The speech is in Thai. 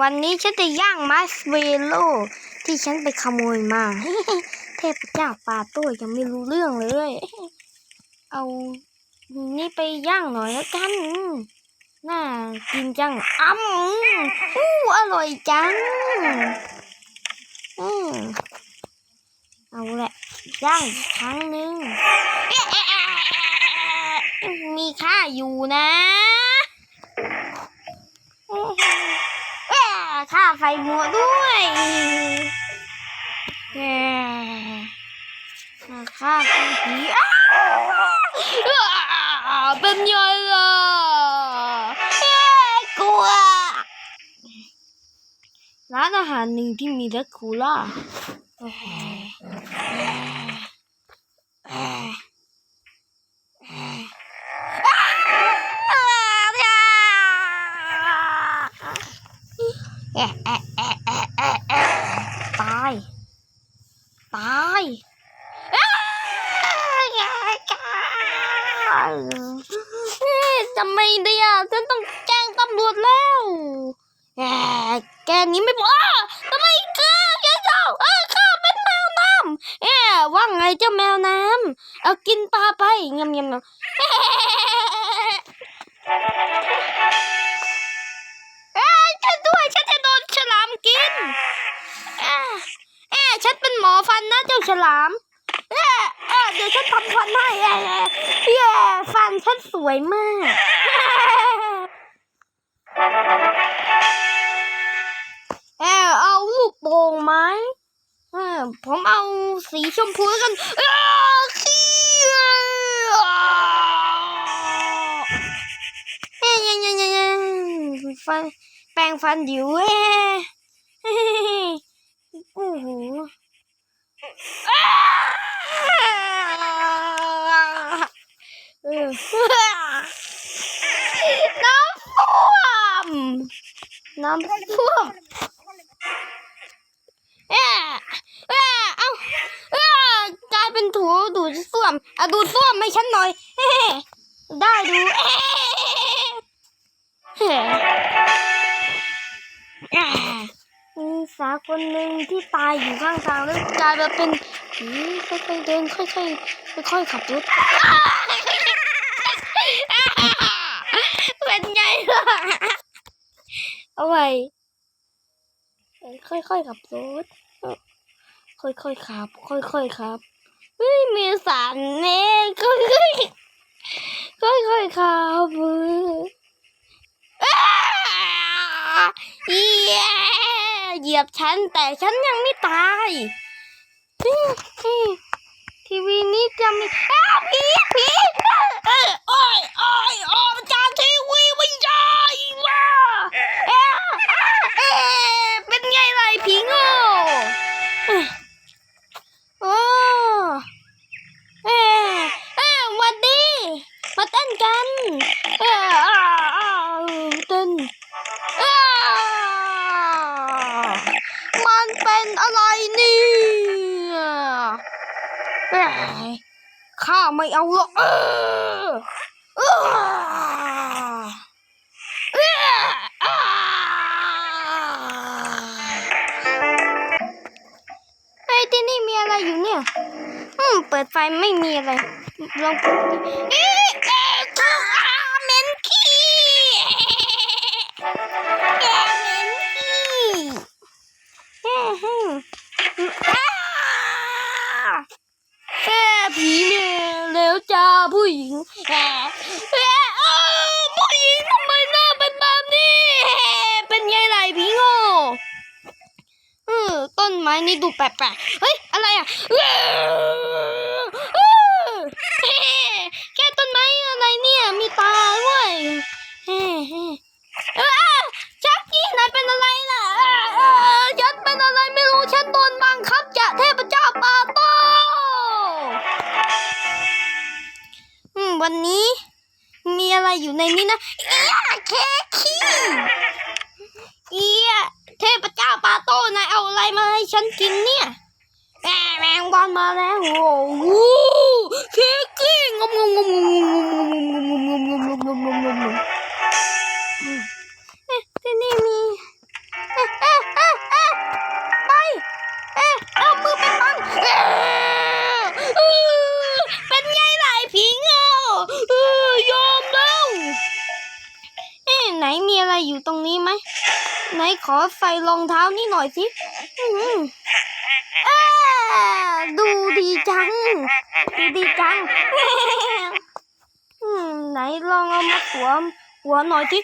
วันนี้ฉันจะย่างมัสเวโลที่ฉันไปขโมยมา เทพเจ้าปาโต้ยังไม่รู้เรื่องเลย เอานี่ไปย่างหน่อยแล้วกัน น่ากินจังอ้ำอู้อร่อยจังอืมเอาแหละ ย่างครั้งหนึ่งมีค่าอยู่นะ ค่าไฟมัวด้วยค่าไฟีอ้าเป็นไงล่ะกลัว ร้านอาหารหนึ่งที่มีแดกคูล่าแอะแอะแอะ แอะแอะแอะแอะแอะแอะตาย ตายทำไมเดียฉันต้องแจ้งตำรวจแล้วแอะแกนี้ไม่พออ้าวทำไมข้าแกเจ้าเออข้าเป็นแมวน้ำเอ๊ะว่าไงเจ้าแมวน้ำเอากินปลาไปงำงำงำ นเอ๊ะเอ๊ฉันเป็นหมอฟันนะเจ้าฉลามเอ๊ะเอ๊เดี๋ยวฉันทำฟันให้เอ๊เอ๊ะเย้ฟันฉันสวยมากเอ๊ะเอาลูกโป่งไหมเออผมเอาสีชมพูแล้วกันเอ้อขี้เอ๊ะยังยังยังยังฟันแปรงฟันอยู่เว้ย โอ้โหอ้าเออน้ำท่วมน้ำท่วมเอ๊ะเอ๊ะเอ้าเอ๊ะกลายเป็นถูดูดส้วมอะดูดส้วมให้ฉันหน่อยได้ดูเอ๊าวคนหนึ่งที่ตายอยู่ข้างทางแล้วกลายมาเป็นผีค่อยๆเดินค่อยๆค่อยๆขับรถเป็นไงล่ะเอาไว้ค่อยๆขับรถค่อยๆขับ ค่อยๆขับเฮ้ยมีสารเน่ค่อยๆค่อยๆขับเว้ยอ้า เหยียบฉัน แต่ฉันยังไม่ตาย ทีวีนี้จะมีอ้าว ไม่เอาหรอกเออเออเอ้ออ้าวเฮ้ยที่นี่มีอะไรอยู่เนี่ย อืม เปิดไฟไม่มีอะไร ลองเปิด งแหมแหมเอ้าผู้หญิงทำไมหน้าเป็นแบบนี้เป็นไงไรผีโง่เออต้นไม้นี่ดูแปลกๆเฮ้ยอะไรอะเอ้อเอ้อเฮ้แค่ต้นไม้อะไรเนี่ยมีตาด้วยเฮ้เฮ้ชักกี้นายเป็นอะไรล่ะฉันเป็นอะไรไม่รู้ฉันโดนบังคับจากเทพเจ้าป่าโตอืมวันนี้ อยู่ในนี้นะเอียเค้กี้เอียเทพเจ้าปาโตนายเอาอะไรมาให้ฉันกินเนี่ยแมแมงบอลมาแล้วโอ้ ไหนมีอะไรอยู่ตรงนี้ไหมไหนขอใส่รองเท้านี่หน่อยสิอื้อหืออ้าดูดีจัง ดูดีจังอืมไหนลองเอามาสวมหัวหน่อยสิ